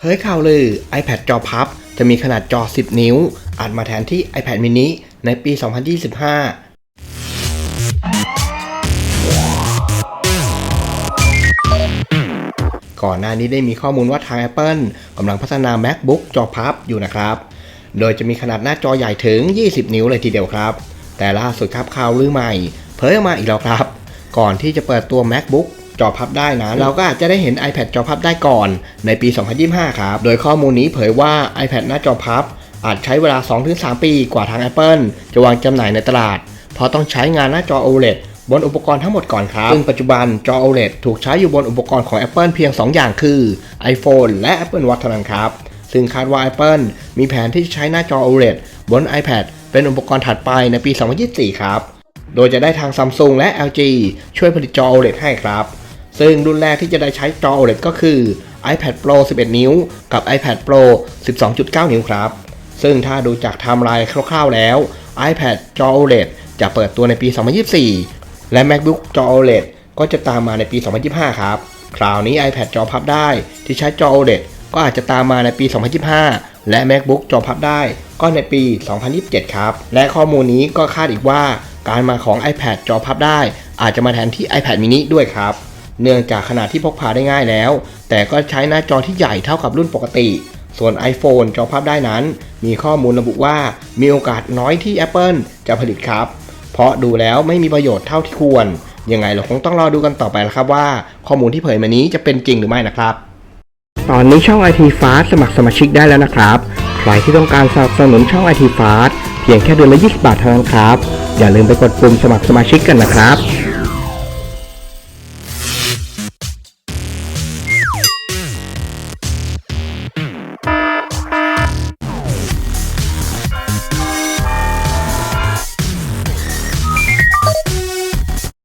เผยข่าวลือ iPad จอพับ จะมีขนาดจอ 10 นิ้ว อาจมาแทนที่ iPad mini ในปี 2025ก่อนหน้านี้ได้มีข้อมูลว่าทาง Apple กำลังพัฒนา MacBook จอพับอยู่นะครับ โดยจะมีขนาดหน้าจอใหญ่ถึง 20 นิ้วเลยทีเดียวครับ แต่ล่าสุดครับข่าวลือใหม่ เผยออกมาอีกแล้วครับ ก่อนที่จะเปิดตัว MacBook จอพับได้นะ เราก็อาจจะได้เห็น iPad จอพับได้ก่อนในปี 2025 ครับ โดยข้อมูลนี้เผยว่า iPad หน้าจอพับ อาจใช้เวลา 2-3 ปีกว่าทาง Apple จะวางจำหน่ายในตลาด เพราะต้องใช้งานหน้าจอ OLED บนอุปกรณ์ทั้งหมดก่อนครับ ซึ่งปัจจุบันจอ OLED ถูกใช้อยู่บนอุปกรณ์ของ Apple เพียง 2 อย่างคือ iPhone และ Apple Watch เท่านั้นครับ ซึ่งคาดว่า Apple มีแผนที่จะใช้หน้าจอ OLED บน iPad เป็นอุปกรณ์ถัดไปในปี 2024 ครับ โดยจะได้ทาง Samsung และ LG ช่วยผลิตจอ OLED ให้ครับ ซึ่งรุ่นแรกที่จะได้ใช้จอ OLED ก็คือ iPad Pro 11 นิ้ว กับ iPad Pro 12.9 นิ้วครับ ซึ่งถ้าดูจากไทม์ไลน์คร่าวๆแล้ว iPad จอ OLED จะเปิดตัวในปี 2024 และ MacBook จอ OLED ก็จะตามมาในปี 2025 ครับ คราวนี้ iPad จอพับได้ที่ใช้จอ OLED ก็อาจจะตามมาในปี 2025 และ MacBook จอพับได้ก็ในปี 2027 ครับ และข้อมูลนี้ก็คาดอีกว่าการมาของ iPad จอพับได้ อาจจะมาแทนที่ iPad mini ด้วยครับ เนื่องจากขนาดที่พกพาได้ง่ายแล้ว แต่ก็ใช้หน้าจอที่ใหญ่เท่ากับรุ่นปกติ ส่วน iPhone จอพับได้นั้น มีข้อมูลระบุว่ามีโอกาสน้อยที่ Apple จะผลิตครับ เพราะดูแล้วไม่มีประโยชน์เท่าที่ควร ยังไงเราคงต้องรอดูกันต่อไปล้วครับว่า ข้อมูลที่เผยมานี้จะเป็นจริงหรือไม่นะครับ ตอนนี้ช่อง IT Fast สมัครสมาชิกได้แล้วนะครับ ใครที่ต้องการสนับสนุนช่อง IT Fast เพียงแค่เดือนละ20บาทเท่านั้นครับ อย่าลืมไปกดปุ่มสมัครสมาชิกกันนะครับ